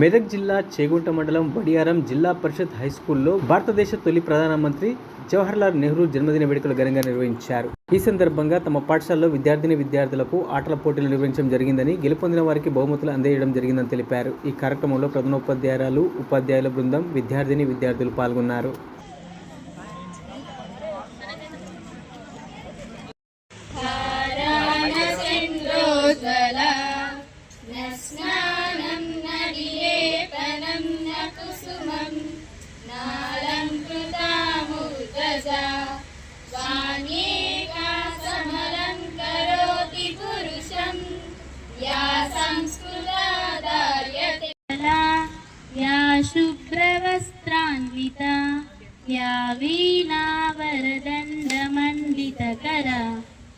మెదక్ జిల్లా చేగుంట మండలం వడియారం జిల్లా పరిషత్ హై స్కూల్లో భారతదేశ తొలి ప్రధానమంత్రి జవహర్లాల్ నెహ్రూ జన్మదిన వేడుకలు ఘనంగా నిర్వహించారు. ఈ సందర్భంగా తమ పాఠశాలలో విద్యార్థిని విద్యార్థులకు ఆటల పోటీలు నిర్వహించడం జరిగిందని గెలుపొందిన వారికి బహుమతులు అందజేయడం జరిగిందని తెలిపారు. ఈ కార్యక్రమంలో ప్రధానోపాధ్యాయురాలు ఉపాధ్యాయుల బృందం విద్యార్థిని విద్యార్థులు పాల్గొన్నారు. स्वान्येका समलं करोति पुरुषं। या संस्कृता धार्यते या शुभ्रवस्त्रान्विता या वीणावरदण्डमण्डितकरा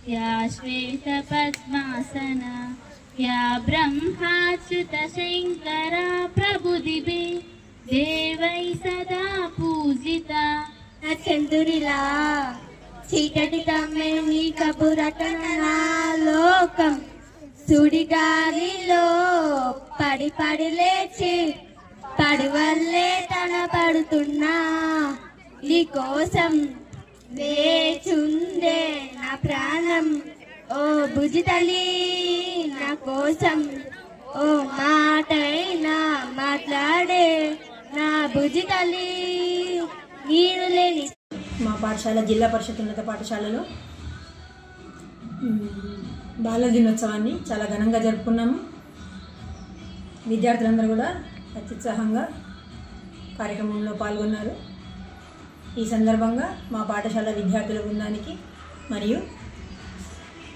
या श्वेतपद्मासना या ब्रह्माच्युतशङ्करा प्रबुधिभे देवै सदा చందురిలా చీకటి తమ్మెని కబురటన నా లోకం. సుడిగాలిలో పడి పడి లేచి పడివల్లే తన పడుతున్నా నీ కోసం వేచుందే నా ప్రాణం. ఓ భుజితలి నా కోసం ఓ మాటైనా మాట్లాడే నా భుజితలి నీరు లేని మా పాఠశాల జిల్లా పరిషత్ ఉన్నత పాఠశాలలో. బాల దినోత్సవాన్ని చాలా ఘనంగా జరుపుకున్నాము. విద్యార్థులందరూ కూడా అత్యుత్సాహంగా కార్యక్రమంలో పాల్గొన్నారు. ఈ సందర్భంగా మా పాఠశాల విద్యార్థుల బృందానికి మరియు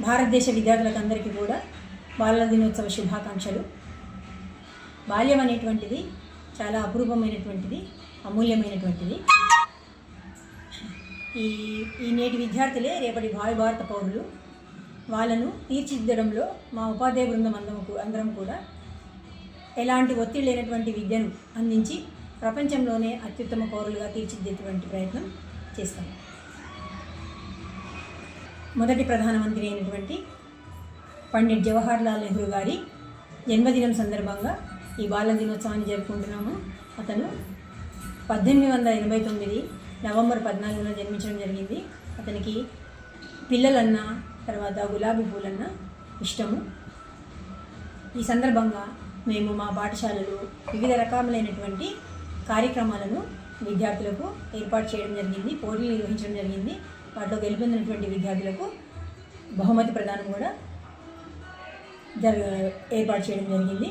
భారతదేశ విద్యార్థులకు అందరికీ కూడా బాలల దినోత్సవ శుభాకాంక్షలు. బాల్యం అనేటువంటిది చాలా అపురూపమైనటువంటిది అమూల్యమైనటువంటిది. ఈ ఈ నేటి విద్యార్థులే రేపటి భావి భారత పౌరులు. వాళ్ళను తీర్చిదిద్దడంలో మా ఉపాధ్యాయ బృందం అందరం అందరం కూడా ఎలాంటి ఒత్తిడి లేనటువంటి విద్యను అందించి ప్రపంచంలోనే అత్యుత్తమ పౌరులుగా తీర్చిదిద్దేటువంటి ప్రయత్నం చేస్తాం. మొదటి ప్రధానమంత్రి అయినటువంటి పండిట్ జవహర్లాల్ నెహ్రూ గారి జన్మదినం సందర్భంగా ఈ బాల దినోత్సవాన్ని జరుపుకుంటున్నాము. అతను పద్దెనిమిది వందల ఎనభై తొమ్మిది నవంబర్ పద్నాలుగున జన్మించడం జరిగింది. అతనికి పిల్లలన్నా తర్వాత గులాబీ పూలన్నా ఇష్టము. ఈ సందర్భంగా మేము మా పాఠశాలలో వివిధ రకాలైనటువంటి కార్యక్రమాలను విద్యార్థులకు ఏర్పాటు చేయడం జరిగింది పోటీలు నిర్వహించడం జరిగింది. వాటిలో గెలుపొందినటువంటి విద్యార్థులకు బహుమతి ప్రదానం కూడా జరగ ఏర్పాటు చేయడం జరిగింది.